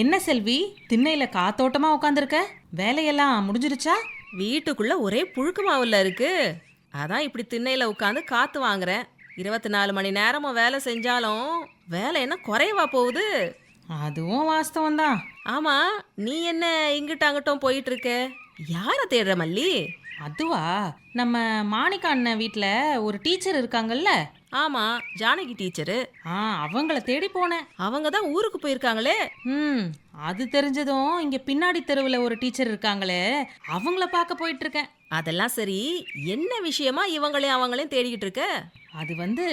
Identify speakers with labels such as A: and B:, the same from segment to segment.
A: என்ன செல்வி திண்ணையில காத்தோட்டமா உட்காந்துருக்க வேலையெல்லாம் முடிஞ்சிருச்சா?
B: வீட்டுக்குள்ள ஒரே புழுக்க மாவுல இருக்கு. அதான் இப்படி திண்ணையில உட்காந்து காத்து வாங்குறேன். இருபத்தி நாலு மணி நேரமும் வேலை செஞ்சாலும் வேலை என்ன குறையவா போகுது?
A: அதுவும் வாஸ்தவம் தான்
B: ஆமா நீ என்ன இங்கிட்ட அங்கிட்டும் போயிட்டு இருக்க யார தேடுற மல்லி?
A: அதுவா நம்ம மாணிக்கா அண்ணன் வீட்டில் ஒரு டீச்சர் இருக்காங்கல்ல?
B: ஆமா ஜானகி டீச்சரு.
A: ஆ அவங்கள தேடி போனேன்.
B: அவங்க தான் ஊருக்கு போயிருக்காங்களே.
A: ம் அது தெரிஞ்சதும் இங்க பின்னாடி தெருவில் ஒரு டீச்சர் இருக்காங்களே அவங்கள பார்க்க போயிட்டு இருக்கேன்
B: அதெல்லாம் சரி என்ன விஷயமா இவங்களையும் அவங்களையும் தேடிக்கிட்டு இருக்க?
A: அது வந்து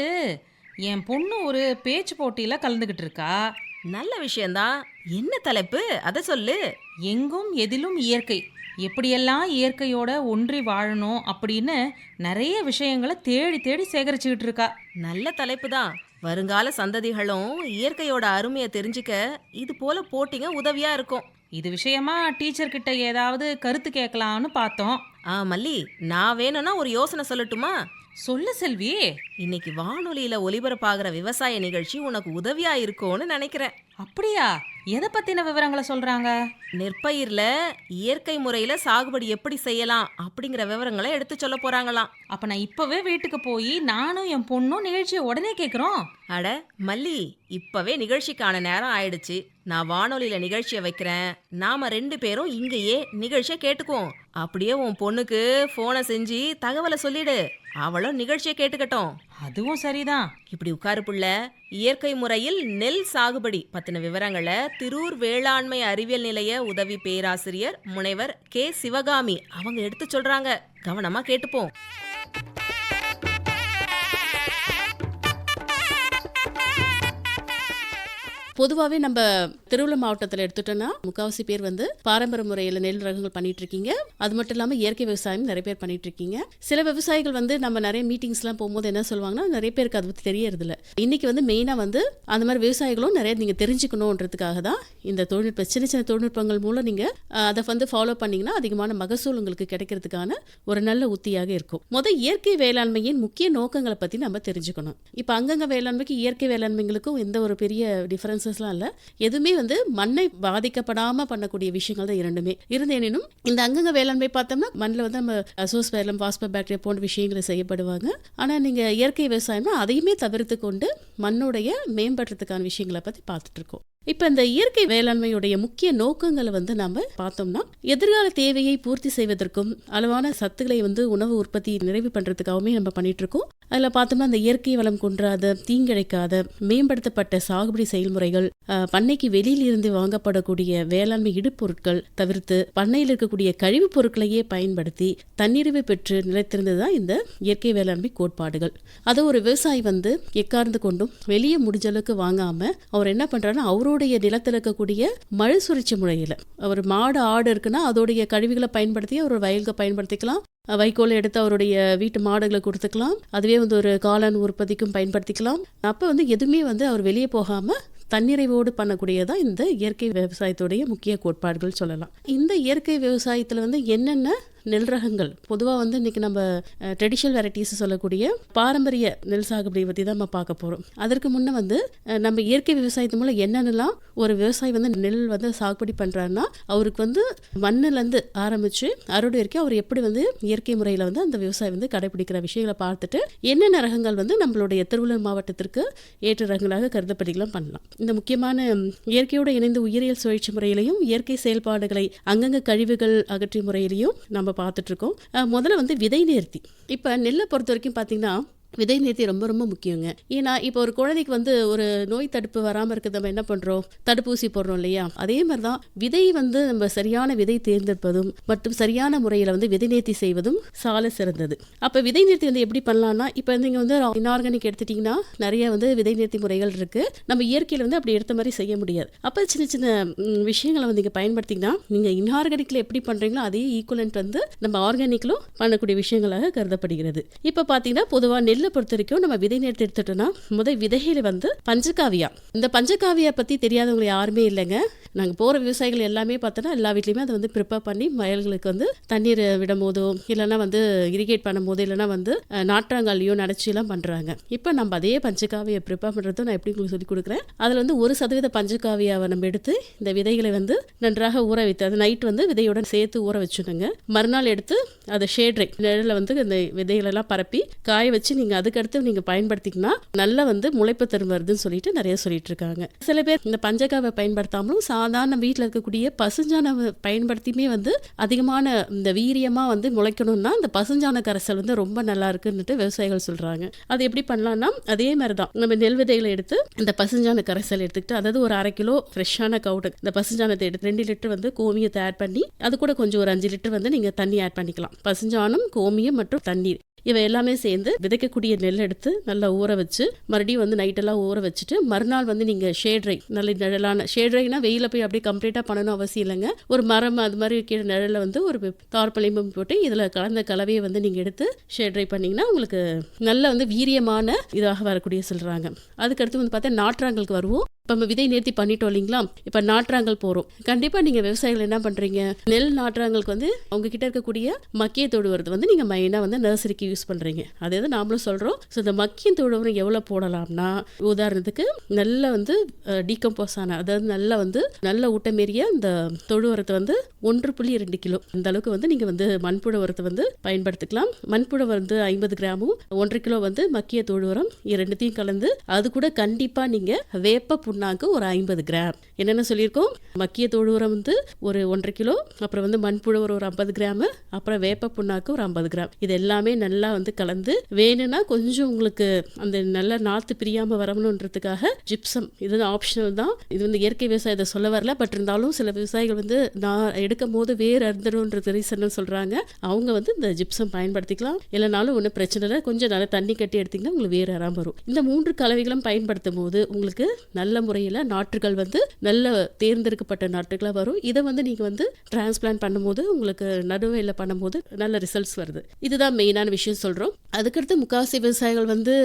A: என் பொண்ணு ஒரு பேச்சு போட்டியில கலந்துக்கிட்டு இருக்கா.
B: நல்ல விஷயம்தான். என்ன தலைப்பு? அதை சொல்லு.
A: எங்கும் எதிலும் இயற்கை. எப்படியெல்லாம் இயற்கையோட ஒன்றி வாழணும் அப்படின்னு நிறைய விஷயங்களை தேடி தேடி சேகரிச்சுக்கிட்டு இருக்கா.
B: நல்ல தலைப்பு தான். வருங்கால சந்ததிகளும் இயற்கையோட அருமையை தெரிஞ்சுக்க இது போல போட்டிங்க உதவியா இருக்கும்.
A: இது விஷயமா டீச்சர் கிட்ட ஏதாவது கருத்து கேட்கலான்னு பார்த்தோம்.
B: ஆ மல்லி நான் வேணும்னா ஒரு யோசனை சொல்லட்டுமா?
A: சொல்லு செல்வி.
B: இன்னைக்கு வானொலியில ஒலிபரப்பாகிற விவசாய நிகழ்ச்சி உனக்கு உதவியா இருக்கும்னு நினைக்கிறேன்.
A: அப்படியா? எதை பத்தின விவரங்களை சொல்றாங்க?
B: நெற்பயிர்ல இயற்கை முறையில சாகுபடி எப்படி செய்யலாம் அப்படிங்கிற விவரங்களை எடுத்து சொல்ல போறாங்களாம்.
A: அப்ப நான் இப்பவே வீட்டுக்கு போய் நானும் என் பொண்ணும் நிகழ்ச்சியை உடனே கேக்குறோம்.
B: அட மல்லி இப்பவே நிகழ்ச்சிக்கான நேரம் ஆயிடுச்சு. நான் வானொலியில நிகழ்ச்சியை வைக்கிறேன். நாம ரெண்டு பேரும் இங்கேயே நிகழ்ச்சியை கேட்டுக்குவோம். அப்படியே உன் பொண்ணுக்கு போனை செஞ்சு தகவலை சொல்லிடு. அவளும் நிகழ்ச்சியை கேட்டுக்கட்டும்.
A: அதுவும் சரிதான்.
B: இப்படி உட்காரு புள்ள இயற்கை முறையில் நெல் சாகுபடி பத்தின விவரங்களை திரூர் வேளாண்மை அறிவியல் நிலைய உதவி பேராசிரியர் முனைவர் கே. சிவகாமி அவங்க எடுத்து சொல்றாங்க. கவனமா கேட்டுப்போம்.
C: பொதுவாகவே நம்ம திருவள்ளூர் மாவட்டத்தில் எடுத்துட்டோம்னா முக்காவாசி பேர் வந்து பாரம்பரிய முறையில் நெல் ரகங்கள் பண்ணிட்டு இருக்கீங்க அது மட்டும் இல்லாமல் இயற்கை விவசாயம் நிறைய பேர் பண்ணிட்டு இருக்கீங்க சில விவசாயிகள் வந்து நம்ம நிறைய மீட்டிங்ஸ்லாம் போகும்போது என்ன சொல்லுவாங்கன்னா நிறைய பேருக்கு அதை பற்றி தெரியறதில்ல. இன்னைக்கு வந்து மெயினாக வந்து அந்த மாதிரி விவசாயிகளும் நிறைய நீங்கள் தெரிஞ்சுக்கணுன்றதுக்காக தான் இந்த தொழில்நுட்ப சின்ன சின்ன தொழில்நுட்பங்கள் மூலம் நீங்கள் அதை வந்து ஃபாலோ பண்ணிங்கன்னா அதிகமான மகசூல் உங்களுக்கு கிடைக்கிறதுக்கான ஒரு நல்ல உத்தியாக இருக்கும். முதல் இயற்கை வேளாண்மையின் முக்கிய நோக்கங்களை பற்றி நம்ம தெரிஞ்சுக்கணும். இப்போ அங்கங்க வேளாண்மைக்கு இயற்கை வேளாண்மைங்களுக்கும் எந்த ஒரு பெரிய டிஃப்ரென்சஸ்லாம் இல்லை. எதுவுமே வந்து மண்ணை பாதிக்கப்படாமல் பண்ணக்கூடிய விஷயங்கள் தான் இரண்டுமே. இருந்தேனும் இந்த அங்கங்க வேளாண்மை பார்த்தோம்னா மண்ணில் வந்து நம்ம அசோஸ்பேலம் பாஸ்போ பாக்டீரியா போன்ற விஷயங்களை செய்யப்படுவாங்க. ஆனால் நீங்கள் இயற்கை விவசாயம்னா அதையுமே தவிர்த்து கொண்டு மண்ணுடைய மேம்படுறதுக்கான விஷயங்களை பற்றி பார்த்துட்டு இருக்கோம். இப்போ இந்த இயற்கை வேளாண்மையுடைய முக்கிய நோக்கங்களை வந்து நம்ம பார்த்தோம்னா எதிர்கால தேவையை பூர்த்தி செய்வதற்கும் அளவான சத்துக்களை வந்து உணவு உற்பத்தி நிறைவு பண்ணுறதுக்காகவுமே நம்ம பண்ணிட்டு இருக்கோம் அதில் பார்த்தோம்னா அந்த இயற்கை வளம் குன்றாத தீங்கிழைக்காத மேம்படுத்தப்பட்ட சாகுபடி செயல்முறைகள் பண்ணைக்கு வெளியில் இருந்து வாங்கப்படக்கூடிய வேளாண்மை இடுபொருட்கள் தவிர்த்து பண்ணையில் இருக்கக்கூடிய கழிவுப் பொருட்களையே பயன்படுத்தி தன்னிறைவு பெற்று நிலைத்திருந்தது தான் இந்த இயற்கை வேளாண்மை கோட்பாடுகள். அதை ஒரு விவசாயி வந்து எக்கார்ந்து கொண்டும் வெளியே முடிஞ்ச அளவுக்கு அவர் என்ன பண்றாருன்னா அவருடைய நிலத்தில் இருக்கக்கூடிய மழை சுழற்சி முறையில். அவர் மாடு ஆடு இருக்குன்னா அதோடைய கழிவுகளை பயன்படுத்தி அவர் வயலுக்கு பயன்படுத்திக்கலாம். வைக்கோலை எடுத்து அவருடைய வீட்டு மாடுகளை கொடுத்துக்கலாம். அதுவே வந்து ஒரு காளான் உற்பத்திக்கும் பயன்படுத்திக்கலாம். அப்போ வந்து எதுவுமே வந்து அவர் வெளியே போகாமல் தன்னிறைவோடு பண்ணக்கூடியதான் இந்த இயற்கை விவசாயத்துடைய முக்கிய கோட்பாடுகள் சொல்லலாம். இந்த இயற்கை விவசாயத்தில் வந்து என்னென்ன நெல் ரகங்கள். பொதுவாக வந்து இன்றைக்கி நம்ம ட்ரெடிஷ்னல் வெரைட்டிஸ் சொல்லக்கூடிய பாரம்பரிய நெல் சாகுபடி பற்றி தான் நம்ம பார்க்க போகிறோம் அதற்கு முன்னே வந்து நம்ம இயற்கை விவசாயத்து மூலம் என்னென்னலாம் ஒரு விவசாயி வந்து நெல் வந்து சாகுபடி பண்ணுறாருன்னா அவருக்கு வந்து மண்ணுலேருந்து ஆரம்பித்து அறுவடை வரைக்கும் அவர் எப்படி வந்து இயற்கை முறையில் வந்து அந்த விவசாயி வந்து கடைபிடிக்கிற விஷயங்களை பார்த்துட்டு என்னென்ன ரகங்கள் வந்து நம்மளுடைய திருவள்ளூர் மாவட்டத்திற்கு ஏற்ற ரகங்களாக கருதப்படிக்கலாம் பண்ணலாம். இந்த முக்கியமான இயற்கையோடு இணைந்து உயிரியல் சுழற்சி முறையிலையும் இயற்கை செயல்பாடுகளை அங்கங்க கழிவுகள் அகற்றி முறையிலையும் நம்ம பார்த்துட்டு இருக்கோம். முதல்ல வந்து விதை நேர்த்தி. இப்போ நெல்லை பொறுத்த வரைக்கும் பார்த்திங்கன்னா விதை நேர்த்தி ரொம்ப ரொம்ப முக்கியங்க. ஏன்னா இப்போ ஒரு குழந்தைக்கு வந்து ஒரு நோய் தடுப்பு வராமல் இருக்கிறது நம்ம என்ன பண்ணுறோம் தடுப்பூசி போடுறோம் இல்லையா? அதே மாதிரி தான் விதை வந்து நம்ம சரியான விதை தேர்ந்தெடுப்பதும் மற்றும் சரியான முறையில் வந்து விதை நேர்த்தி செய்வதும் சால சிறந்தது. அப்போ விதை நேர்த்தி வந்து எப்படி பண்ணலாம்னா இப்போ நீங்கள் வந்து இன்ஆர்கானிக் எடுத்துட்டிங்கன்னா நிறைய வந்து விதை நேர்த்தி முறைகள் இருக்குது நம்ம இயற்கையில் வந்து அப்படி எடுத்த மாதிரி செய்ய முடியாது. அப்போ சின்ன சின்ன விஷயங்களை வந்து நீங்கள் பயன்படுத்திங்கன்னா நீங்கள் இன்ஆர்கானிக்கில் எப்படி பண்ணுறீங்களோ அதே ஈக்குவலண்ட் வந்து நம்ம ஆர்கானிக்கிலும் பண்ணக்கூடிய விஷயங்களாக கருதப்படுகிறது. இப்போ பார்த்தீங்கன்னா பொதுவாக நெல் நெல்லை பொறுத்த வரைக்கும் நம்ம விதை நேரத்தை எடுத்துட்டோம்னா முதல் விதைகள் வந்து பஞ்சகாவியா. இந்த பஞ்சகாவியா பற்றி தெரியாதவங்க யாருமே இல்லைங்க. நாங்கள் போகிற விவசாயிகள் எல்லாமே பார்த்தோன்னா எல்லா வீட்லையுமே அதை வந்து ப்ரிப்பேர் பண்ணி வயல்களுக்கு வந்து தண்ணீர் விடும் போதோ இல்லைன்னா வந்து இரிகேட் பண்ணும் போதோ இல்லைன்னா வந்து நாற்றாங்காலையோ நனைச்சிலாம் பண்ணுறாங்க இப்போ நம்ம அதே பஞ்சகாவியை ப்ரிப்பேர் பண்ணுறது நான் எப்படி உங்களுக்கு சொல்லிக் கொடுக்குறேன். அதில் வந்து ஒரு சதவீத பஞ்சகாவியாவை நம்ம எடுத்து இந்த விதைகளை வந்து நன்றாக ஊற வைத்து அது நைட் வந்து விதையுடன் சேர்த்து ஊற வச்சுக்கோங்க. மறுநாள் எடுத்து அதை ஷேட்ரை நிழலில் வந்து இந்த விதைகளெல்லாம் பரப்பி காய வச்சு நீங்கள் அதுக்கடுத்து நீங்கள் பயன்படுத்திங்கன்னா நல்லா வந்து முளைப்பு தரும் வருதுன்னு சொல்லிட்டு நிறைய சொல்லிட்டு இருக்காங்க சில பேர் இந்த பஞ்சகாவை பயன்படுத்தாமலும் சாதாரண வீட்டில் இருக்கக்கூடிய பசுஞ்சானவை பயன்படுத்தியுமே வந்து அதிகமான இந்த வீரியமாக வந்து முளைக்கணும்னா இந்த பசுஞ்சாண கரைசல் வந்து ரொம்ப நல்லா இருக்குன்னுட்டு விவசாயிகள் சொல்கிறாங்க அது எப்படி பண்ணலாம்னா அதே மாதிரி தான் நம்ம நெல் விதைகளை எடுத்து இந்த பசுஞ்சாண கரைசல் எடுத்துக்கிட்டு அதாவது ஒரு அரை கிலோ ஃப்ரெஷ்ஷான கவுடு இந்த பசுஞ்சாணத்தை எடுத்து ரெண்டு லிட்டர் வந்து கோமியத்தை ஆட் பண்ணி அது கூட கொஞ்சம் ஒரு அஞ்சு லிட்டர் வந்து நீங்கள் தண்ணி ஆட் பண்ணிக்கலாம். பசுஞ்சாணம் கோமியம் மற்றும் தண்ணீர். இவை எல்லாமே சேர்ந்து விதைக்கக்கூடிய நெல் எடுத்து நல்லா ஊற வச்சு மறுபடியும் வந்து நைட்டெல்லாம் ஊற வச்சுட்டு மறுநாள் வந்து நீங்கள் ஷேட்ரை நல்ல நிழலான ஷேட்ரைனா வெயில போய் அப்படியே கம்ப்ளீட்டாக பண்ணணும் அவசியம் இல்லைங்க. ஒரு மரம் அது மாதிரி கீழே நிழலில் வந்து ஒரு தார்பளிம்பும் போட்டு இதில் கலந்த கலவையை வந்து நீங்கள் எடுத்து ஷேட்ரை பண்ணிங்கன்னா உங்களுக்கு நல்ல வந்து வீரியமான இதாக வரக்கூடிய சொல்கிறாங்க அதுக்கடுத்து வந்து பார்த்தா நாற்றாங்கலுக்கு வருவோம். நம்ம விதை நேர்த்தி பண்ணிட்டோம் இல்லைங்களா? இப்போ நாற்றாங்கல் போகிறோம் கண்டிப்பாக நீங்கள் விவசாயிகள் என்ன பண்ணுறீங்க நெல் நாற்றாங்கலுக்கு வந்து உங்ககிட்ட இருக்கக்கூடிய மக்கிய தொழு உரத்தை வந்து நீங்கள் மெயினாக வந்து நர்சரிக்கு யூஸ் பண்ணுறீங்க அதே தான் நாமளும் சொல்கிறோம் ஸோ இந்த மக்கிய தொழு உரம் எவ்வளோ போடலாம்னா உதாரணத்துக்கு நல்ல வந்து டீகம்போஸ் ஆன அதாவது நல்ல வந்து நல்ல ஊட்டமேறிய இந்த தொழு உரத்தை வந்து ஒன்று புள்ளி ரெண்டு கிலோ. அந்த அளவுக்கு வந்து நீங்கள் வந்து மண்புழு உரத்தை வந்து பயன்படுத்திக்கலாம். மண்புழு வந்து ஐம்பது கிராமும் ஒன்றரை கிலோ வந்து மக்கிய தொழு உரம் ரெண்டுத்தையும் கலந்து அது கூட கண்டிப்பாக நீங்கள் வேப்ப புண்ணாக்கு ஒரு ஐம்பது கிராம். என்னென்ன சொல்லியிருக்கோம்? மக்கிய தோடு உரம் வந்து ஒரு ஒன்றரை கிலோ அப்புறம் வந்து மண்புழு உரம் ஒரு ஐம்பது கிராமு அப்புறம் வேப்ப புண்ணாக்கு ஒரு ஐம்பது கிராம். இது எல்லாமே நல்லா வந்து கலந்து வேணும்னா கொஞ்சம் உங்களுக்கு அந்த நல்ல நாற்று பிரியாமல் வரணுன்றதுக்காக ஜிப்சம் இது ஆப்ஷனல் தான். இது வந்து இயற்கை விவசாயத்தை சொல்ல வரல. பட் இருந்தாலும் சில விவசாயிகள் வந்து நான் எடுக்கும் போது வேறு அறுந்துடும்ன்றது ரீசன் சொல்கிறாங்க அவங்க வந்து இந்த ஜிப்சம் பயன்படுத்திக்கலாம். இல்லைனாலும் ஒன்றும் பிரச்சனை இல்லை. கொஞ்சம் நல்லா தண்ணி கட்டி எடுத்திங்கன்னா உங்களுக்கு வேர் அறாமல் வரும். இந்த மூன்று கலவைகளும் பயன்படுத்தும் போது உங்களுக்கு நல்ல முறையில் நாற்றுகள் வந்து நல்ல தேர்ந்தெடுக்கப்பட்ட நாற்றுகளாக வரும். இதை வந்து நீங்கள் வந்து டிரான்ஸ்பிளான்ட் பண்ணும்போது உங்களுக்கு நடுவையில் பண்ணும்போது நல்ல ரிசல்ட்ஸ் வருது. இதுதான் மெயினான விஷயம் சொல்கிறோம் அதுக்கடுத்து முக்காசி விவசாயிகள் வந்து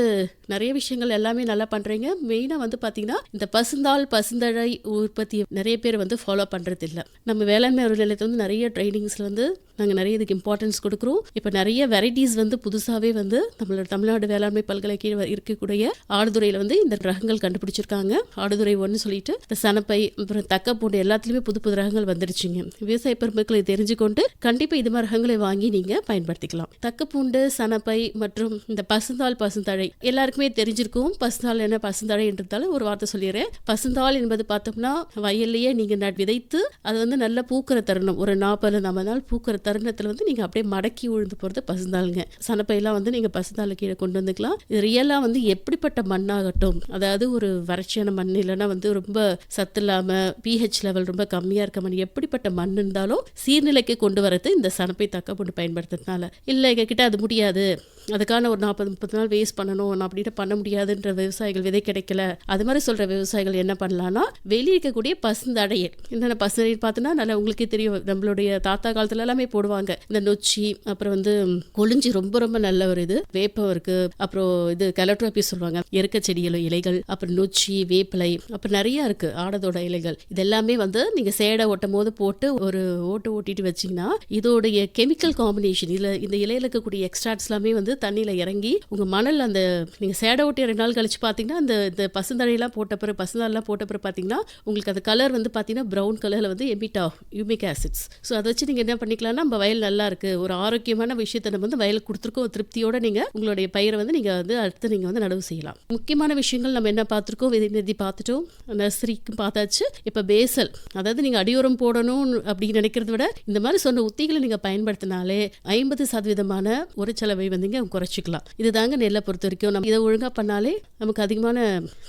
C: நிறைய விஷயங்கள் எல்லாமே நல்லா பண்ணுறீங்க மெயினாக வந்து பார்த்தீங்கன்னா இந்த பசுந்தாள் பசுந்தழை உற்பத்தி நிறைய பேர் வந்து ஃபாலோ பண்ணுறது இல்லை நம்ம வேளாண்மை ஒரு நிலையத்தில் வந்து நிறைய ட்ரைனிங்ஸில் வந்து நாங்கள் நிறைய இதுக்கு இம்பார்ட்டன்ஸ் கொடுக்குறோம். இப்போ நிறைய வெரைட்டிஸ் வந்து புதுசாகவே வந்து நம்மளோட தமிழ்நாடு வேளாண்மை பல்கலைக்கழக இருக்கக்கூடிய ஆடுதுறையில் வந்து இந்த ரகங்கள் கண்டுபிடிச்சிருக்காங்க. ஆடுதுறை ஒன்று சொல்லிட்டு இந்த சனப்பை அப்புறம் தக்க பூண்டு எல்லாத்துலேயுமே புது புது ரகங்கள் வந்துருச்சுங்க. விவசாய பெருமக்களை தெரிஞ்சுக்கொண்டு கண்டிப்பாக இது மாதிரி ரகங்களை வாங்கி நீங்கள் பயன்படுத்திக்கலாம். தக்க பூண்டு சனப்பை மற்றும் இந்த பசுந்தாள் பசுந்தழை எல்லாருக்குமே தெரிஞ்சிருக்கும். பசுந்தாள் என்ன பசுந்தழைன்றதால ஒரு வார்த்தை சொல்லிடுறேன். பசுந்தாள் என்பது பார்த்தோம்னா வயல்லையே நீங்கள் நட் விதைத்து அது வந்து நல்ல பூக்கிற தருணம். ஒரு நாற்பது நம்ம நாள் பூக்கிற தருணத்தில் வந்து நீங்கள் அப்படியே மடக்கி உழுந்து போகிறது பசுந்தாளுங்க. சனப்பையெல்லாம் வந்து நீங்கள் பசுந்தாள் கீழே கொண்டு வந்துக்கலாம். இது ரியலாக வந்து எப்படிப்பட்ட மண்ணாகட்டும் அதாவது ஒரு வறட்சியான மண் இல்லைன்னா வந்து ரொம்ப சத்து இல்லாமல் பிஹெச் லெவல் ரொம்ப கம்மியாக இருக்க மண் எப்படிப்பட்ட மண் இருந்தாலும் சீர்நிலைக்கு கொண்டு வரது இந்த சனப்பை தக்க போட்டு பயன்படுத்துறதுனால. இல்லை எங்ககிட்ட அது முடியாது. அதுக்கான ஒரு நாற்பது முப்பது நாள் வேஸ்ட் பண்ணணும். நான் அப்படின்ட்டு பண்ண முடியாதுன்ற விவசாயிகள் விதை கிடைக்கல. அது மாதிரி சொல்கிற விவசாயிகள் என்ன பண்ணலான்னா வெளியே இருக்கக்கூடிய பசுந்தடையல் என்னென்ன பசுந்தடையல் பார்த்தோன்னா நல்லா உங்களுக்கே தெரியும். நம்மளுடைய தாத்தா காலத்துல எல்லாமே போடுவாங்க. இந்த நொச்சி அப்புறம் வந்து கொழிஞ்சி ரொம்ப ரொம்ப நல்ல ஒரு இது. வேப்பம் இருக்கு. அப்புறம் இது கலட்ரோபி சொல்லுவாங்க. எருக்க செடிகளோ இலைகள் அப்புறம் நொச்சி வேப்பிலை அப்புறம் நிறைய இருக்கு. ஆடதோட இலைகள். இதெல்லாமே வந்து நீங்க சேடை ஓட்டும் போது போட்டு ஒரு ஓட்டு ஓட்டிட்டு வச்சீங்கன்னா இதோடைய கெமிக்கல் காம்பினேஷன் இதுல இந்த இலையில இருக்கக்கூடிய எக்ஸ்ட்ராக்ட்ஸ் எல்லாமே வந்து தண்ணியில் இறங்கி உங்கள் மணல் அந்த நீங்கள் சேடை ஓட்டி ரெண்டு நாள் கழிச்சு பார்த்தீங்கன்னா அந்த இந்த பசுந்தழையெல்லாம் போட்ட பிறகு பசுந்தாளெல்லாம் போட்ட பிறகு பார்த்தீங்கன்னா உங்களுக்கு அந்த கலர் வந்து பார்த்தீங்கன்னா ப்ரௌன் கலரில் வந்து எமிட் ஆகும் யூமிக் ஆசிட்ஸ் ஸோ அதை வச்சு நீங்கள் என்ன பண்ணிக்கலாம்னா நம்ம வயல் நல்லா இருக்குது ஒரு ஆரோக்கியமான விஷயத்தை நம்ம வந்து வயலுக்கு கொடுத்துருக்கோம். ஒரு நீங்கள் உங்களுடைய பயிரை வந்து நீங்கள் வந்து அடுத்து நீங்கள் வந்து நடவு செய்யலாம். முக்கியமான விஷயங்கள் நம்ம என்ன பார்த்துருக்கோம் விதை நிதி பார்த்துட்டோம் நர்சரிக்கும் பார்த்தாச்சு இப்போ பேசல். அதாவது நீங்கள் அடியோரம் போடணும் அப்படின்னு நினைக்கிறத விட இந்த மாதிரி சொன்ன உத்திகளை நீங்கள் பயன்படுத்தினாலே ஐம்பது சதவீதமான ஒரு செலவை வந்துங்க குறைச்சிக்கலாம். இதுதாங்க நெல்லை பொறுத்த வரைக்கும் நம்ம இதை ஒழுங்காக பண்ணாலே நமக்கு அதிகமான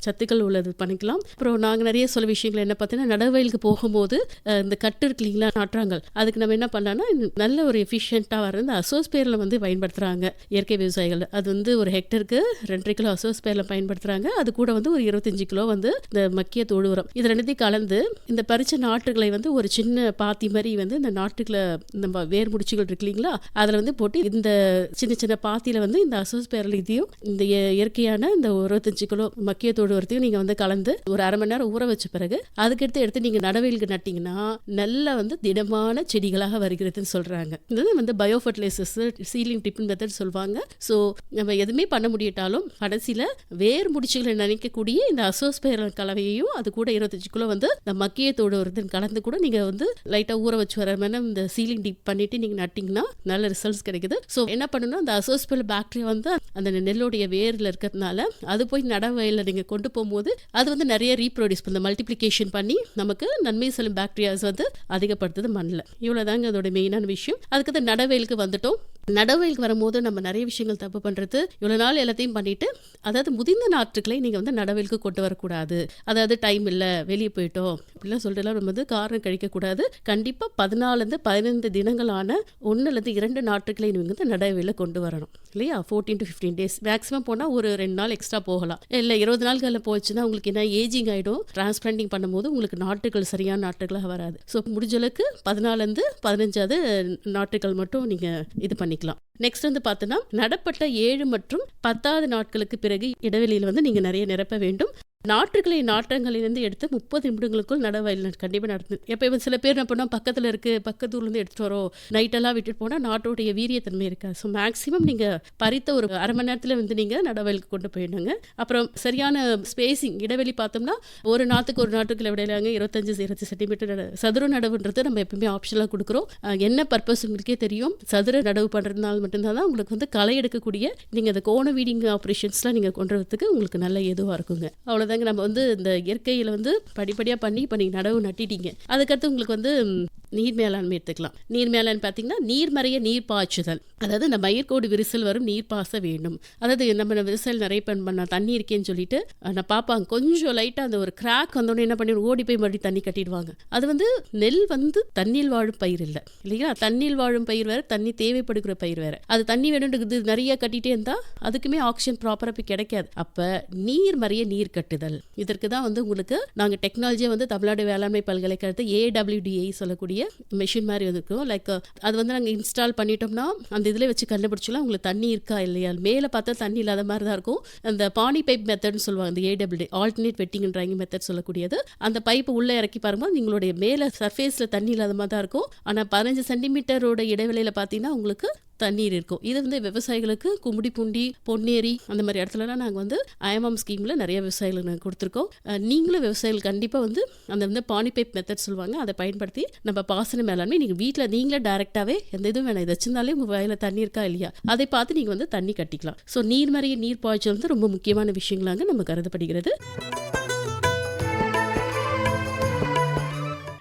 C: சத்துக்கள் உள்ளது பண்ணிக்கலாம். அப்புறம் நாங்கள் நிறைய சொல்ல விஷயங்கள் என்ன பார்த்தீங்கன்னா நடவயலுக்கு போகும்போது இந்த கட்டு இருக்கு இல்லைங்களா நாற்றாங்கல். அதுக்கு நம்ம என்ன பண்ணலாம்னா நல்ல ஒரு எஃபிஷியண்ட்டாக வர இந்த அசோஸ்பேரில் வந்து பயன்படுத்துகிறாங்க இயற்கை விவசாயிகள். அது வந்து ஒரு ஹெக்டருக்கு ரெண்டரை கிலோ அசோஸ்பேரில் பயன்படுத்துகிறாங்க அது கூட வந்து ஒரு இருபத்தஞ்சு கிலோ வந்து இந்த மக்கிய தொழு உரம் இது ரெண்டுத்தையும் கலந்து இந்த பறிச்ச நாற்றுகளை வந்து ஒரு சின்ன பாத்தி மாதிரி வந்து இந்த நாட்டுகளை நம்ம வேர் முடிச்சுகள் இருக்கு இல்லைங்களா அதில் வந்து போட்டு இந்த சின்ன சின்ன பாத்தியில் வந்து இந்த அசோஸ்பேரல் இதையும் இந்த இயற்கையான இந்த இருபத்தஞ்சு கிலோ மக்கிய தொழு நீங்கள் வந்து கலந்து ஒரு அரை மணி நேரம் ஊற வச்ச பிறகு அதுக்கடுத்து எடுத்து நீங்கள் நடவயலுக்கு நட்டிங்கன்னா நல்லா வந்து திடமான செடிகளாக வருகிறதுன்னு சொல்கிறாங்க இது வந்து bio fertilisers seedling dipping method சொல்லுவாங்க ஸோ நம்ம எதுவுமே பண்ண முடியட்டாலும் கடைசியில் வேர் முடிச்சுகளை நினைக்கக்கூடிய இந்த அசோஸ்பேரல் கலவையையும் அது கூட இருபத்தஞ்சு கிலோ வந்து இந்த மக்கிய தோடு வருதுன்னு கலந்து கூட நீங்கள் வந்து லைட்டாக ஊற வச்சு வர மாதிரி இந்த சீலிங் டிப் பண்ணிட்டு நீங்கள் நட்டிங்கன்னா நல்ல ரிசல்ட்ஸ் கிடைக்குது. ஸோ என்ன பண்ணணும்? அந்த அசோஸ் அசோஸ்பெல் பாக்டீரியா வந்து அந்த நெல்லுடைய வேரில் இருக்கிறதுனால அது போய் நடவயலில் நீங்கள் கொண்டு போகும்போது அது வந்து நிறைய ரீப்ரொடியூஸ் பண்ணி மல்டிப்ளிகேஷன் பண்ணி நமக்கு நன்மை செல்லும் பாக்டீரியாஸ் வந்து அதிகப்படுத்துது மண்ணில். இவ்வளோதாங்க அதோட மெயினான விஷயம். அதுக்கு தான் நடவயலுக்கு வந்துட்டோம். நடவயலுக்கு வரும்போது நம்ம நிறைய விஷயங்கள் தப்பு பண்ணுறது இவ்வளோ நாள் எல்லாத்தையும் பண்ணிவிட்டு அதாவது முதிர்ந்த நாற்றுக்களை நீங்கள் வந்து நடவயலுக்கு கொண்டு வரக்கூடாது. அதாவது டைம் இல்லை வெளியே போயிட்டோம் அப்படிலாம் சொல்லிட்டுலாம் நம்ம வந்து காரணம் கழிக்கக்கூடாது. கண்டிப்பாக பதினாலேருந்து பதினைந்து தினங்களான ஒன்றுலேருந்து இரண்டு நாற்றுக்களை நீங்கள் வந்து நடவயலில் கொண்டு வரணும். இல்லையா? Fourteen to fifteen days maximum போனால் ஒரு ரெண்டு நாள் எக்ஸ்ட்ரா போகலாம். இல்லை இருபது நாள்களில் போச்சுன்னா உங்களுக்கு என்ன ஏஜிங் ஆகிடும் டிரான்ஸ்பிளான்டிங் பண்ணும்போது உங்களுக்கு நாட்டுகள் சரியான நாட்டுகளாக வராது. ஸோ முடிஞ்சளவுக்கு பதினாலேருந்து பதினஞ்சாவது நாட்டுகள் மட்டும் நீங்கள் இது பண்ணிக்கலாம். நெக்ஸ்ட் வந்து பார்த்தோன்னா நடப்பட்ட ஏழு மற்றும் பத்தாவது நாட்களுக்கு பிறகு இடைவெளியில் வந்து நீங்கள் நிறைய நிரப்ப வேண்டும். நாற்றுகளை நாற்றங்களிலிருந்து எடுத்து முப்பது நிமிடங்களுக்குள் நடவயல் கண்டிப்பாக நடந்தது எப்போ இப்போ சில பேர் என்ன பண்ணோம் பக்கத்தில் இருக்குது பக்கத்து ஊர்லேருந்து எடுத்துகிட்டு வரோம் நைட்டெல்லாம் விட்டுட்டு போனால் நாட்டோடைய வீரியத்தன்மை இருக்காது. ஸோ மேக்ஸிமம் நீங்கள் பறித்த ஒரு அரை மணி நேரத்தில் வந்து நீங்கள் நடவயலுக்கு கொண்டு போயிடுங்க. அப்புறம் சரியான ஸ்பேசிங் இடைவெளி பார்த்தோம்னா ஒரு நாற்றுக்கு ஒரு நாட்டுக்குள்ள விடையிலாங்க இருபத்தஞ்சு இருபத்தி சென்டிமீட்டர் நட சதுர நடவுன்றது நம்ம எப்பவுமே ஆப்ஷனாக கொடுக்குறோம். என்ன பர்பஸ் உங்களுக்கே தெரியும். சதுர நடவு பண்ணுறதுனால மட்டும்தான் தான் உங்களுக்கு வந்து களை எடுக்கக்கூடிய நீங்கள் அந்த கோண வீடிங் ஆப்ரேஷன்ஸ்லாம் நீங்கள் கொண்டு வரதுக்கு உங்களுக்கு நல்ல எதுவாக இருக்குங்க. அவ்வளோ தாங்க நம்ம வந்து இந்த இயற்கையில் வந்து படிப்படியாக பண்ணி இப்போ நீங்கள் நடவு நட்டிட்டீங்க. அதுக்கடுத்து உங்களுக்கு வந்து நீர் மேலாண்மை எடுத்துக்கலாம். நீர் மேலாண்மை பார்த்தீங்கன்னா நீர்மறைய நீர் பாய்ச்சுதல். அதாவது இந்த மயிர்கோடு விரிசல் வரும் நீர் பாச வேண்டும். அதாவது நம்ம விரிசல் நிறைய பண் பண்ண தண்ணி இருக்கேன்னு சொல்லிட்டு நான் பார்ப்பாங்க. கொஞ்சம் லைட்டாக அந்த ஒரு கிராக் வந்தோடனே என்ன பண்ணி ஓடி போய் மறுபடியும் தண்ணி கட்டிடுவாங்க. அது வந்து நெல் வந்து தண்ணியில் வாழும் பயிர் இல்லை. இல்லையா தண்ணியில் வாழும் பயிர் வேற தண்ணி தேவைப்படுகிற பயிர் வேற. அது தண்ணி வேணுன்றது நிறைய கட்டிட்டே இருந்தால் அதுக்குமே ஆக்சிஜன் ப்ராப்பராக போய் கிடைக்காது. அப்போ நீர் மறைய நீர் கட்டுதல். இதற்கு தான் வந்து உங்களுக்கு நாங்கள் டெக்னாலஜியை வந்து தமிழ்நாடு வேளாண்மை பல்கலைக்கழகத்தை ஏடபிள்யூடிஐ சொல்லக்கூடிய மெஷின் மாதிரி இருக்கும் லைக் அது வந்து நாங்கள் இன்ஸ்டால் பண்ணிட்டோம்னா அந்த இதில் வச்சு கண்டுபிடிச்சலாம் உங்களுக்கு தண்ணி இருக்கா இல்லையா? மேலே பார்த்தா தண்ணி இல்லாத மாதிரி தான் இருக்கும். அந்த பானி பைப் மெத்தட்னு சொல்லுவாங்க அந்த ஏடபிள்யூடி ஆல்டர்னேட் வெட்டிங் மெத்தட் சொல்லக்கூடியது. அந்த பைப்பை உள்ளே இறக்கி பாருங்க உங்களுடைய மேலே சர்ஃபேஸில் தண்ணி இல்லாத மாதிரி தான் இருக்கும். ஆனால் பதினஞ்சு சென்டிமீட்டரோட இடைவெளியில் பார்த்தீங்கன்னா உங்களுக்கு தண்ணீர் இருக்கும். இது வந்து விவசாயிகளுக்கு கும்படி பூண்டி பொன்னேரி அந்த மாதிரி இடத்துலலாம் நாங்கள் வந்து அயமாம் ஸ்கீமில் நிறைய விவசாயிகளுக்கு நாங்கள் கொடுத்துருக்கோம். நீங்களும் விவசாயிகள் கண்டிப்பாக வந்து அந்த வந்து பானி பைப் மெத்தட் சொல்லுவாங்க. அதை பயன்படுத்தி நம்ம பாசன மேலாண்மை நீங்கள் வீட்டில் நீங்களே டேரெக்டாகவே எந்த இதுவும் வேணாம். இதை வச்சிருந்தாலே உங்கள் வயலில் தண்ணி இருக்கா இல்லையா? அதை பார்த்து நீங்கள் வந்து தண்ணி கட்டிக்கலாம். ஸோ நீர்மறைய நீர் பாய்ச்சல் வந்து ரொம்ப முக்கியமான விஷயங்களாக நம்ம கருதப்படுகிறது.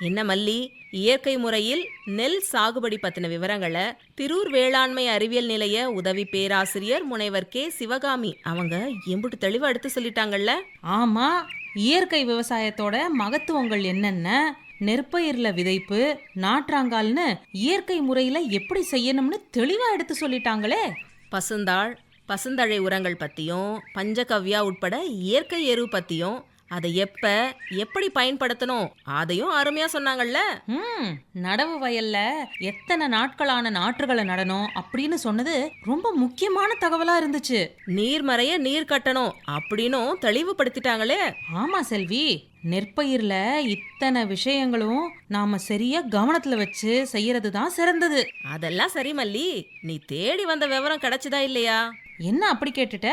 B: என்ன மல்லி? இயற்கை முறையில் நெல் சாகுபடி பத்தின விவரங்களை திரூர் வேளாண்மை அறிவியல் நிலைய உதவி பேராசிரியர் முனைவர் கே. சிவகாமி அவங்க எம்புட்டு தெளிவா எடுத்து சொல்லிட்டாங்கல்ல?
A: ஆமா. இயற்கை விவசாயத்தோட மகத்துவங்கள் என்னென்ன? நெற்பயிர்ல விதைப்பு நாற்றாங்கால்னு இயற்கை முறையில எப்படி செய்யணும்னு தெளிவா எடுத்து சொல்லிட்டாங்களே.
B: பசுந்தாள் பசுந்தழை உரங்கள் பத்தியும் பஞ்சகவ்யா உட்பட இயற்கை எரு பத்தியும் அதை எப்ப எப்படி பயன்படுத்தணும் அதையும் அருமையா சொன்னாங்கல்ல.
A: ம் நடவு வயல்ல எத்தனை நாட்களான நாற்றுகளை நடணும் அப்படின்னு சொன்னது ரொம்ப முக்கியமான தகவலா இருந்துச்சு.
B: நீர்மறைய நீர் கட்டணும் அப்படின்னும் தெளிவுபடுத்திட்டாங்களே.
A: ஆமா செல்வி நெற்பயிர்ல இத்தனை விஷயங்களும் நாம சரியா கவனத்துல வச்சு செய்யறது தான் சிறந்தது.
B: அதெல்லாம் சரி மல்லி நீ தேடி வந்த விவரம் கிடைச்சதா இல்லையா?
A: என்ன அப்படி கேட்டுட்ட?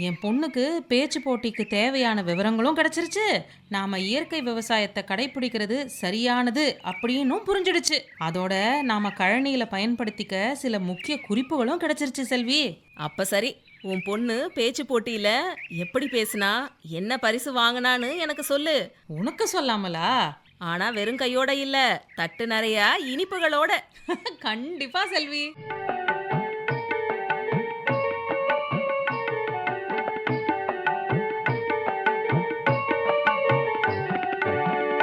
A: என் பொண்ணுக்கு பேச்சு போட்டிக்கு தேவையான விவரங்களும் கிடைச்சிருச்சு. நாம இயற்கை விவசாயத்தை கடைபிடிக்கிறது சரியானது அப்படின்னும் புரிஞ்சிடுச்சு. அதோட நாம கழனியில பயன்படுத்திக்க சில முக்கிய குறிப்புகளும் கிடைச்சிருச்சு செல்வி.
B: அப்ப சரி உன் பொண்ணு பேச்சு போட்டியில எப்படி பேசுனா என்ன பரிசு வாங்கினான்னு எனக்கு சொல்லு.
A: உனக்கு சொல்லாமலா?
B: ஆனா வெறும் கையோட இல்ல தட்டு நிறைய இனிப்புகளோட.
A: கண்டிப்பா செல்வி.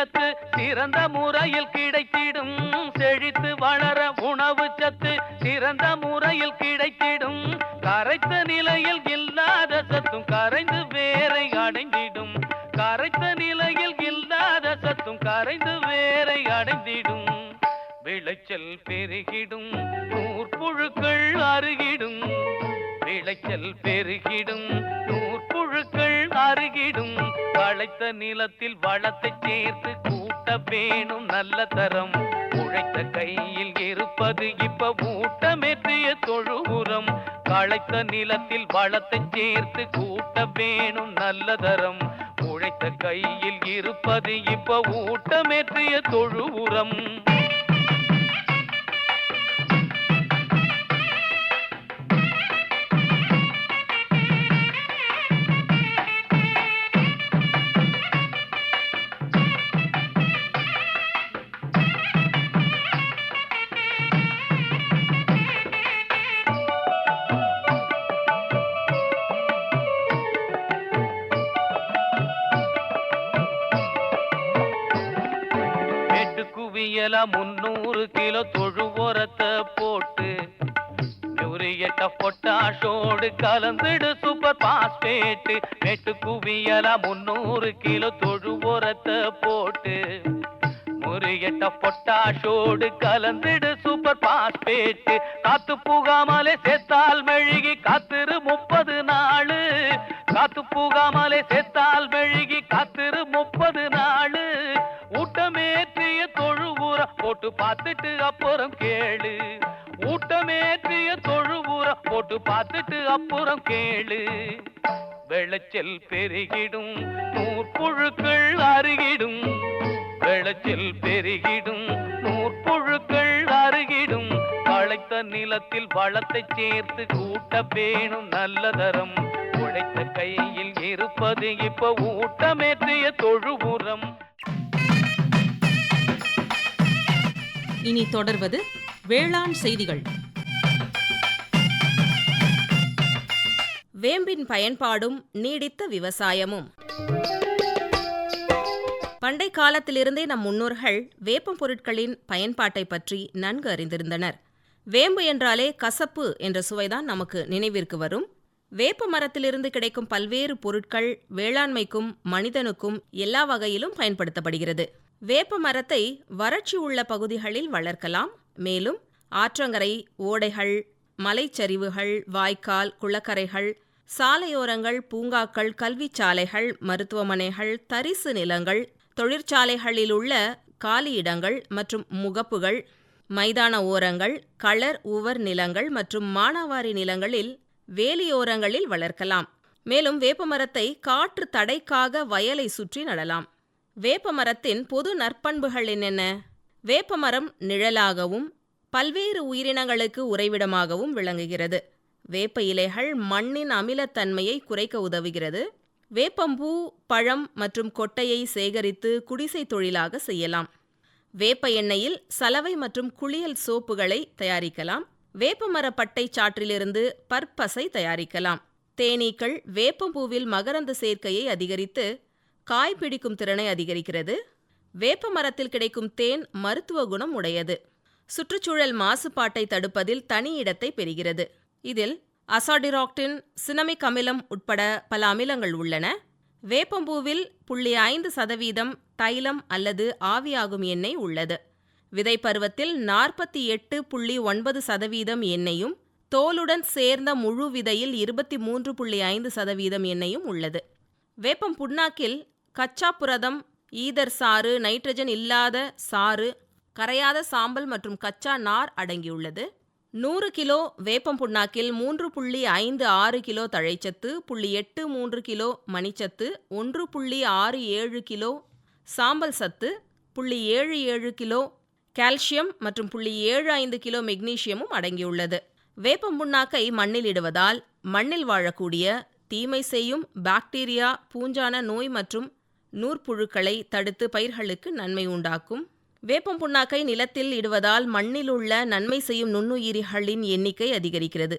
D: சத்து சிறந்த முறையில் கிடைத்திடும் செழித்து வளர உணவு சத்து சிறந்த முறையில் கிடைத்திடும். கரைத்த நிலையில் இல்லாத சத்தும் கரைந்து வேரை அடைந்திடும். கரைத்த நிலையில் இல்லாத சத்தும் கரைந்து வேரை அடைந்திடும். விளைச்சல் பெருகிடும் நூற்புழுக்கள் அருகிடும். விளைச்சல் பெருகிடும். நூற்புழுக்கள் அருகிடும். வளைத்த நிலத்தில் வளத்தை சேர்த்து கூட்ட வேணும் நல்ல தரம். உழைத்த கையில் இருப்பது இப்ப ஊட்டமேற்றிய தொழு களைத்த நிலத்தில் வளத்தை சேர்த்து கூட்ட வேணும் நல்ல தரம். உழைத்த கையில் இருப்பது இப்ப ஊட்டமேற்றிய தொழு குவியல முன்னூறு கிலோ தொழு உரத்தை போட்டு யூரியட்ட பொட்டாஷோடு கலந்துடு சூப்பர் பாஸ்பேட்டு மேட்டு குவியலா முன்னூறு கிலோ தொழு உரத்தை போட்டு முறியட்ட பொட்டாஷோடு கலந்துடு சூப்பர் பாஸ்பேட்டு காத்து புகாமலே செத்தால் மெழுகி காத்திரு முப்பது நாளு. காத்து புகாமலே செத்தால் மெழுகி காத்திரு முப்பது நாள். பார்த்துட்டு அப்புறம் கேளு. ஊட்டமேற்றிய தொழு போட்டு பார்த்துட்டு அப்புறம் கேளு. விளைச்சல் பெருகிடும் நூற்புழுக்கள் அருகிடும். விளைச்சல் பெருகிடும் நூற்புழுக்கள் அருகிடும். களைத்த நிலத்தில் வளத்தை சேர்த்து கூட்ட பேணும் நல்ல தரம். உழைத்த கையில் இருப்பது இப்ப ஊட்டமேற்றிய தொழுபுறம்
A: இனி தொடர்வது வேளாண் செய்திகள்.
B: வேம்பின் பயன்பாடும் நீடித்த விவசாயமும். பண்டை காலத்திலிருந்தே நம் முன்னோர்கள் வேப்பம் பொருட்களின் பயன்பாட்டை பற்றி நன்கு அறிந்திருந்தனர். வேம்பு என்றாலே கசப்பு என்ற சுவைதான் நமக்கு நினைவிற்கு வரும். வேப்ப மரத்திலிருந்து கிடைக்கும் பல்வேறு பொருட்கள் வேளாண்மைக்கும் மனிதனுக்கும் எல்லா வகையிலும் பயன்படுத்தப்படுகிறது. வேப்ப மரத்தை வறட்சி உள்ள பகுதிகளில் வளர்க்கலாம். மேலும் ஆற்றங்கரை ஓடைகள் மலைச்சரிவுகள் வாய்க்கால் குளக்கரைகள் சாலையோரங்கள் பூங்காக்கள் கல்விச் சாலைகள் மருத்துவமனைகள் தரிசு நிலங்கள் தொழிற்சாலைகளில் உள்ள காலியிடங்கள் மற்றும் முகப்புகள் மைதான ஓரங்கள் களர் உவர் நிலங்கள் மற்றும் மானாவாரி நிலங்களில் வேலியோரங்களில் வளர்க்கலாம். மேலும் வேப்பமரத்தை காற்று தடைக்காக வயலை சுற்றி நடலாம். வேப்பமரத்தின் பொது நற்பண்புகள் என்னென்ன? வேப்பமரம் நிழலாகவும் பல்வேறு உயிரினங்களுக்கு உறைவிடமாகவும் விளங்குகிறது. வேப்ப இலைகள் மண்ணின் அமிலத்தன்மையை குறைக்க உதவுகிறது. வேப்பம்பூ பழம் மற்றும் கொட்டையை சேகரித்து குடிசை தொழிலாக செய்யலாம். வேப்ப எண்ணெயில் சலவை மற்றும் குளியல் சோப்புகளை தயாரிக்கலாம். வேப்பமர பட்டை சாற்றிலிருந்து பற்பசை தயாரிக்கலாம். தேனீக்கள் வேப்பம்பூவில் மகரந்த சேர்க்கையை அதிகரித்து காய் பிடிக்கும் திறனை அதிகரிக்கிறது. வேப்ப மரத்தில் கிடைக்கும் தேன் மருத்துவ குணம் உடையது. சுற்றுச்சூழல் மாசுபாட்டை தடுப்பதில் தனி இடத்தை பெறுகிறது. இதில் அசாடிராக்டின் சினமிக் அமிலம் உட்பட பல அமிலங்கள் உள்ளன. வேப்பம்பூவில் புள்ளி ஐந்து சதவீதம் தைலம் அல்லது ஆவியாகும் எண்ணெய் உள்ளது. விதை பருவத்தில் நாற்பத்தி எட்டு புள்ளி ஒன்பது சதவீதம் எண்ணெயும் தோலுடன் சேர்ந்த முழு விதையில் இருபத்தி மூன்று புள்ளி ஐந்து சதவீதம் எண்ணெயும் உள்ளது. வேப்பம் புண்ணாக்கில் கச்சா புரதம் ஈதர் சாறு நைட்ரஜன் இல்லாத சாறு கரையாத சாம்பல் மற்றும் கச்சா நார் அடங்கியுள்ளது. நூறு கிலோ வேப்பம் புண்ணாக்கில் மூன்று புள்ளி ஐந்து ஆறு கிலோ தழைச்சத்து புள்ளி எட்டு மூன்று கிலோ மணிச்சத்து ஒன்று புள்ளி ஆறு ஏழு கிலோ சாம்பல் சத்து புள்ளி ஏழு ஏழு கிலோ கால்சியம் மற்றும் புள்ளி ஏழு ஐந்து கிலோ மெக்னீசியமும் அடங்கியுள்ளது. வேப்பம் புண்ணாக்கை மண்ணில் இடுவதால் மண்ணில் வாழக்கூடிய தீமை செய்யும் பாக்டீரியா பூஞ்சான நோய் மற்றும் நூற்புழுக்களை தடுத்து பயிர்களுக்கு நன்மை உண்டாக்கும். வேப்பம் புண்ணாக்கை நிலத்தில் இடுவதால் மண்ணில் உள்ள நன்மை செய்யும் நுண்ணுயிரிகளின் எண்ணிக்கை அதிகரிக்கிறது.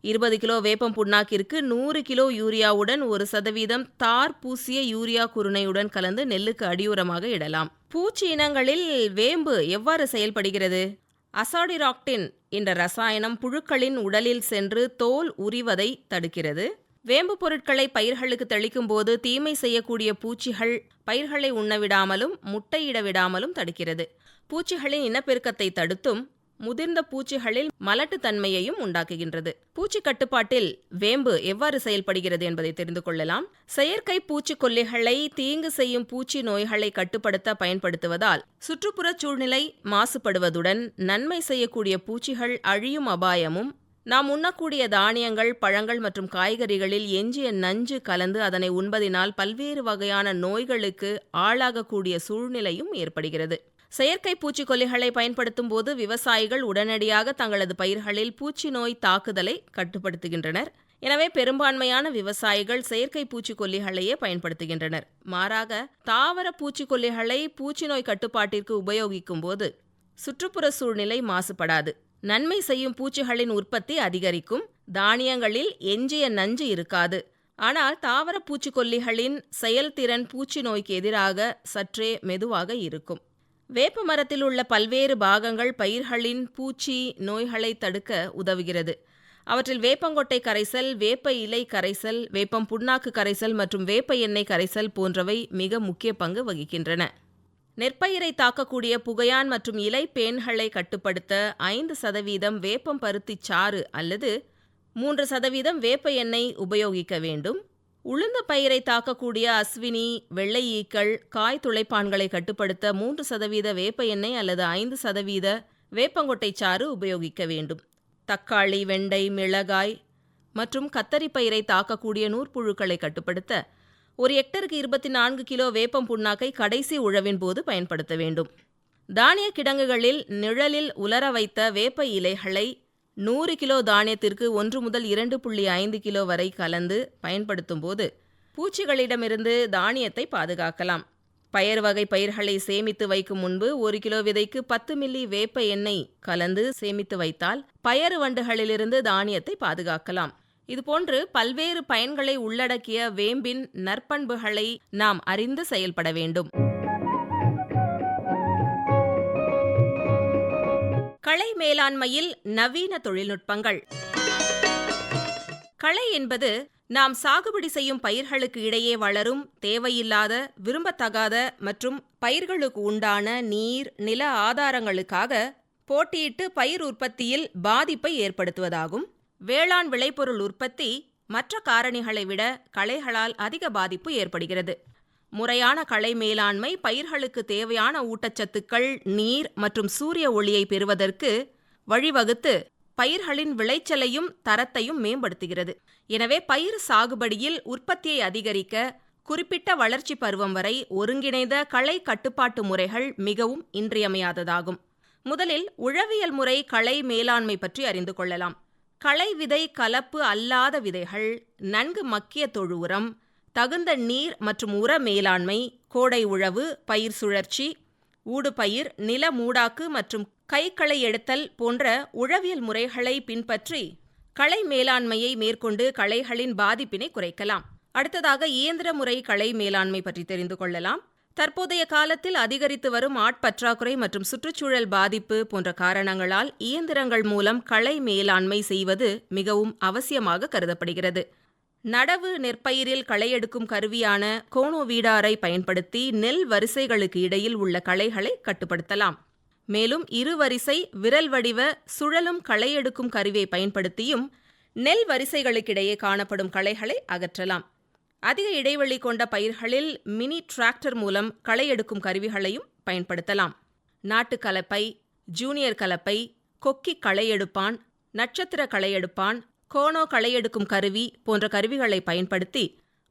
B: இருபது கிலோ வேப்பம் புண்ணாக்கிற்கு நூறு கிலோ யூரியாவுடன் ஒரு சதவீதம் தார் பூசிய யூரியா குருணையுடன் கலந்து நெல்லுக்கு அடியுரமாக இடலாம். பூச்சி இனங்களில் வேம்பு எவ்வாறு செயல்படுகிறது? அசாடிராக்டின் என்ற ரசாயனம் புழுக்களின் உடலில் சென்று தோல் உரிவதை தடுக்கிறது. வேம்பு பொருட்களை பயிர்களுக்கு தெளிக்கும் போது தீமை செய்யக்கூடிய பூச்சிகள் பயிர்களை உண்ணவிடாமலும் முட்டையிட விடாமலும் தடுக்கிறது. பூச்சிகளின் இனப்பெருக்கத்தை தடுத்தும் முதிர்ந்த பூச்சிகளில் மலட்டுத்தன்மையையும் உண்டாக்குகின்றது. பூச்சி கட்டுப்பாட்டில் வேம்பு எவ்வாறு செயல்படுகிறது என்பதை தெரிந்து கொள்ளலாம். செயற்கை பூச்சிக்கொல்லிகளை தீங்கு செய்யும் பூச்சி நோய்களை கட்டுப்படுத்த பயன்படுத்துவதால் சுற்றுப்புறச் சூழ்நிலை மாசுபடுவதுடன் நன்மை செய்யக்கூடிய பூச்சிகள் அழியும் அபாயமும் நாம் உண்ணக்கூடிய தானியங்கள் பழங்கள் மற்றும் காய்கறிகளில் எஞ்சிய நஞ்சு கலந்து அதனை உண்பதினால் பல்வேறு வகையான நோய்களுக்கு ஆளாகக்கூடிய சூழ்நிலையும் ஏற்படுகிறது. செயற்கை பூச்சிக்கொல்லிகளை பயன்படுத்தும் போது விவசாயிகள் உடனடியாக தங்களது பயிர்களில் பூச்சி நோய் தாக்குதலை கட்டுப்படுத்துகின்றனர். எனவே பெரும்பான்மையான விவசாயிகள் செயற்கை பூச்சிக்கொல்லிகளையே பயன்படுத்துகின்றனர். மாறாக தாவர பூச்சிக்கொல்லிகளை பூச்சி நோய் கட்டுப்பாட்டிற்கு உபயோகிக்கும் போது சுற்றுப்புற சூழ்நிலை மாசுபடாது. நன்மை செய்யும் பூச்சிகளின் உற்பத்தி அதிகரிக்கும். தானியங்களில் எஞ்சிய நஞ்சு இருக்காது. ஆனால் தாவர பூச்சிக்கொல்லிகளின் செயல்திறன் பூச்சி நோய்க்கு எதிராக சற்றே மெதுவாக இருக்கும். வேப்ப மரத்தில் உள்ள பல்வேறு பாகங்கள் பயிர்களின் பூச்சி நோய்களை தடுக்க உதவுகிறது. அவற்றில் வேப்பங்கொட்டை கரைசல் வேப்ப இலை கரைசல் வேப்பம் புண்ணாக்கு கரைசல் மற்றும் வேப்ப எண்ணெய் கரைசல் போன்றவை மிக முக்கிய பங்கு வகிக்கின்றன. நெற்பயிரை தாக்கக்கூடிய புகையான் மற்றும் இலை பேன்களை கட்டுப்படுத்த ஐந்து சதவீதம் வேப்பம் பருத்தி சாறு அல்லது மூன்று சதவீதம் வேப்ப எண்ணெய் உபயோகிக்க வேண்டும். உளுந்த பயிரை தாக்கக்கூடிய அஸ்வினி வெள்ளை ஈக்கள் காய் துளைப்பான்களை கட்டுப்படுத்த மூன்று சதவீத வேப்ப எண்ணெய் அல்லது ஐந்து சதவீத வேப்பங்கொட்டை சாறு உபயோகிக்க வேண்டும். தக்காளி வெண்டை மிளகாய் மற்றும் கத்தரி பயிரை தாக்கக்கூடிய நூற்புழுக்களை கட்டுப்படுத்த ஒரு ஹெக்டருக்கு இருபத்தி நான்கு கிலோ வேப்பம் புண்ணாக்கை கடைசி உழவின் போது பயன்படுத்த வேண்டும். தானிய கிடங்குகளில் நிழலில் உலர வைத்த வேப்ப இலைகளை நூறு கிலோ தானியத்திற்கு ஒன்று முதல் இரண்டு புள்ளி ஐந்து கிலோ வரை கலந்து பயன்படுத்தும் போது பூச்சிகளிடமிருந்து தானியத்தை பாதுகாக்கலாம். பயர் வகை பயிர்களை சேமித்து வைக்கும் முன்பு ஒரு கிலோ விதைக்கு பத்து மில்லி வேப்ப எண்ணெய் கலந்து சேமித்து வைத்தால் பயறு வண்டுகளிலிருந்து தானியத்தை பாதுகாக்கலாம். இதுபோன்று பல்வேறு பயன்களை உள்ளடக்கிய வேம்பின் நற்பண்புகளை நாம் அறிந்து செயல்பட வேண்டும். களை மேலாண்மையில் நவீன தொழில்நுட்பங்கள். களை என்பது நாம் சாகுபடி செய்யும் பயிர்களுக்கு இடையே வளரும் தேவையில்லாத விரும்பத்தகாத மற்றும் பயிர்களுக்கு உண்டான நீர் நில ஆதாரங்களுக்காக போட்டியிட்டு பயிர் உற்பத்தியில் பாதிப்பை ஏற்படுத்துவதாகும். வேளாண் விளைபொருள் உற்பத்தி மற்ற காரணிகளை விட களைகளால் அதிக பாதிப்பு ஏற்படுகிறது. முறையான களை மேலாண்மை பயிர்களுக்கு தேவையான ஊட்டச்சத்துக்கள் நீர் மற்றும் சூரிய ஒளியை பெறுவதற்கு வழிவகுத்து பயிர்களின் விளைச்சலையும் தரத்தையும் மேம்படுத்துகிறது. எனவே பயிர் சாகுபடியில் உற்பத்தியை அதிகரிக்க குறிப்பிட்ட வளர்ச்சி பருவம் வரை ஒருங்கிணைந்த களை கட்டுப்பாட்டு முறைகள் மிகவும் இன்றியமையாததாகும். முதலில் உழவியல் முறை களை மேலாண்மை பற்றி அறிந்து கொள்ளலாம். களை விதை கலப்பு அல்லாத விதைகள் நன்கு மக்கிய தொழு உரம் தகுந்த நீர் மற்றும் உர மேலாண்மை கோடை உழவு பயிர் சுழற்சி ஊடுபயிர் நில மூடாக்கு மற்றும் கைக்களை எடுத்தல் போன்ற உழவியல் முறைகளை பின்பற்றி களை மேலாண்மையை மேற்கொண்டு களைகளின் பாதிப்பினை குறைக்கலாம். அடுத்ததாக இயந்திர முறை களை மேலாண்மை பற்றி தெரிந்து கொள்ளலாம். தற்போதைய காலத்தில் அதிகரித்து வரும் ஆட்பற்றாக்குறை மற்றும் சுற்றுச்சூழல் பாதிப்பு போன்ற காரணங்களால் இயந்திரங்கள் மூலம் களை மேலாண்மை செய்வது மிகவும் அவசியமாக கருதப்படுகிறது. நடவு நெற்பயிரில் களையெடுக்கும் கருவியான கோணோ வீடாரை பயன்படுத்தி நெல் வரிசைகளுக்கு இடையில் உள்ள களைகளை கட்டுப்படுத்தலாம். மேலும் இருவரிசை விரல் வடிவ சுழலும் களையெடுக்கும் கருவியை பயன்படுத்தியும் நெல் வரிசைகளுக்கிடையே காணப்படும் களைகளை அகற்றலாம். அதிக இடைவெளி கொண்ட பயிர்களில் மினி டிராக்டர் மூலம் களை எடுக்கும் கருவிகளையும் பயன்படுத்தலாம். நாட்டு கலப்பை ஜூனியர் கலப்பை கொக்கி களை எடுப்பான் நட்சத்திர களை எடுப்பான் கோணோ களை எடுக்கும் கருவி போன்ற கருவிகளை பயன்படுத்தி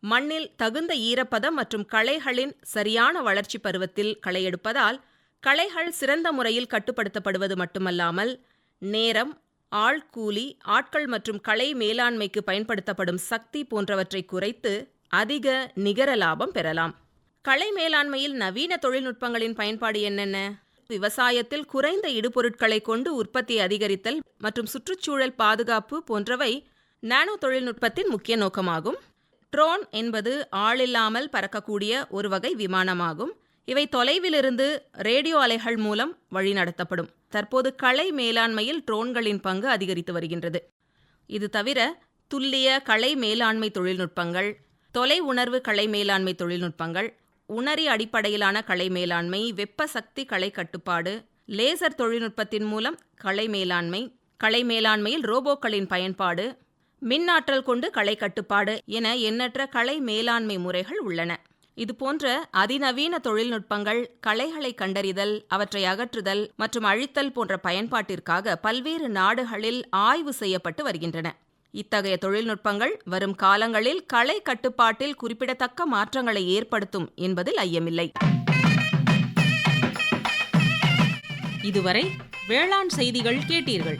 B: மண்ணில் தகுந்த ஈரப்பதம் மற்றும் களைகளின் சரியான வளர்ச்சி பருவத்தில் களை எடுப்பதால் களைகள் சிறந்த முறையில் கட்டுப்படுத்தப்படுவது மட்டுமல்லாமல் நேரம் ஆள் கூலி ஆட்கள் மற்றும் களை மேலாண்மைக்கு பயன்படுத்தப்படும் சக்தி போன்றவற்றை குறைத்து அதிக நிகர லாபம் பெறலாம். களை மேலாண்மையில் நவீன தொழில்நுட்பங்களின் பயன்பாடு என்னென்ன? விவசாயத்தில் குறைந்த இடுபொருட்களை கொண்டு உற்பத்தி அதிகரித்தல் மற்றும் சுற்றுச்சூழல் பாதுகாப்பு போன்றவை நானோ தொழில்நுட்பத்தின் முக்கிய நோக்கமாகும். ட்ரோன் என்பது ஆளில்லாமல் பறக்கக்கூடிய ஒரு வகை விமானமாகும். இவை தொலைவிலிருந்து ரேடியோ அலைகள் மூலம் வழிநடத்தப்படும். தற்போது களை மேலாண்மையில் ட்ரோன்களின் பங்கு அதிகரித்து வருகின்றது. இது தவிர துல்லிய களை மேலாண்மை தொழில்நுட்பங்கள் தொலை உணர்வு கலை மேலாண்மை தொழில்நுட்பங்கள் உணரி அடிப்படையிலான கலை மேலாண்மை வெப்ப சக்தி கலை கட்டுப்பாடு லேசர் தொழில்நுட்பத்தின் மூலம் கலை மேலாண்மை கலை மேலாண்மையில் ரோபோக்களின் பயன்பாடு மின்னாற்றல் கொண்டு கலை கட்டுப்பாடு என எண்ணற்ற கலை மேலாண்மை முறைகள் உள்ளன. இதுபோன்ற அதிநவீன தொழில்நுட்பங்கள் கலைகளை கண்டறிதல் அவற்றை அகற்றுதல் மற்றும் அழித்தல் போன்ற பயன்பாட்டிற்காக பல்வேறு நாடுகளில் ஆய்வு செய்யப்பட்டு வருகின்றன. இத்தகைய தொழில்நுட்பங்கள் வரும் காலங்களில் கலை கட்டுப்பாட்டில் குறிப்பிடத்தக்க மாற்றங்களை ஏற்படுத்தும் என்பதில் ஐயமில்லை.
A: இதுவரை வேளாண் செய்திகள் கேட்டீர்கள்.